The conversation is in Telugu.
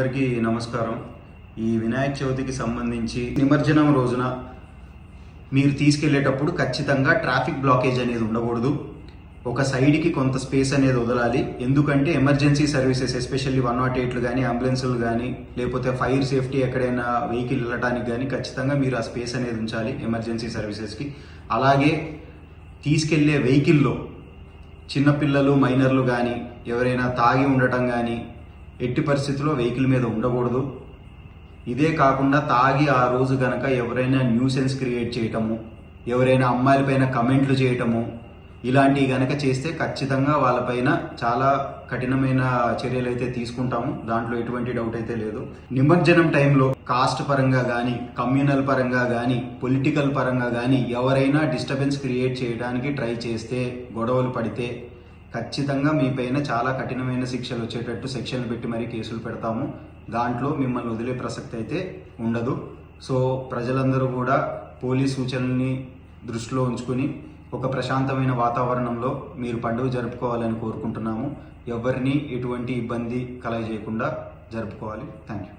అందరికీ నమస్కారం. ఈ వినాయక చవితికి సంబంధించి నిమజ్జనం రోజున మీరు తీసుకెళ్ళేటప్పుడు ఖచ్చితంగా ట్రాఫిక్ బ్లాకేజ్ అనేది ఉండకూడదు. ఒక సైడ్కి కొంత స్పేస్ అనేది వదలాలి. ఎందుకంటే emergency services especially one not ఎయిట్లు కానీ అంబులెన్సులు కానీ లేకపోతే ఫైర్ సేఫ్టీ ఎక్కడైనా వెహికల్ వెళ్ళడానికి కానీ ఖచ్చితంగా మీరు ఆ స్పేస్ అనేది ఉంచాలి ఎమర్జెన్సీ సర్వీసెస్కి. అలాగే తీసుకెళ్ళే వెహికల్లో చిన్నపిల్లలు మైనర్లు కానీ ఎవరైనా తాగి ఉండటం కానీ ఎట్టి పరిస్థితుల్లో వెహికల్ మీద ఉండకూడదు. ఇదే కాకుండా తాగి ఆ రోజు కనుక ఎవరైనా న్యూసెన్స్ క్రియేట్ చేయటము ఎవరైనా అమ్మాయిలపైన కమెంట్లు చేయటము ఇలాంటివి కనుక చేస్తే ఖచ్చితంగా వాళ్ళపైన చాలా కఠినమైన చర్యలు అయితే తీసుకుంటాము. దాంట్లో ఎటువంటి డౌట్ అయితే లేదు. నిమజ్జనం టైంలో కాస్ట్ పరంగా కానీ కమ్యూనల్ పరంగా కానీ పొలిటికల్ పరంగా కానీ ఎవరైనా డిస్టర్బెన్స్ క్రియేట్ చేయడానికి ట్రై చేస్తే గొడవలు పడితే ఖచ్చితంగా మీ పైన చాలా కఠినమైన శిక్షలు వచ్చేటట్టు సెక్షన్లు పెట్టి మరీ కేసులు పెడతాము. దాంట్లో మిమ్మల్ని వదిలే ప్రసక్తి అయితే ఉండదు. సో ప్రజలందరూ కూడా పోలీస్ సూచనల్ని దృష్టిలో ఉంచుకుని ఒక ప్రశాంతమైన వాతావరణంలో మీరు పండుగ జరుపుకోవాలని కోరుకుంటున్నాము. ఎవరిని ఎటువంటి ఇబ్బంది కలగజేయకుండా జరుపుకోవాలి. Thank you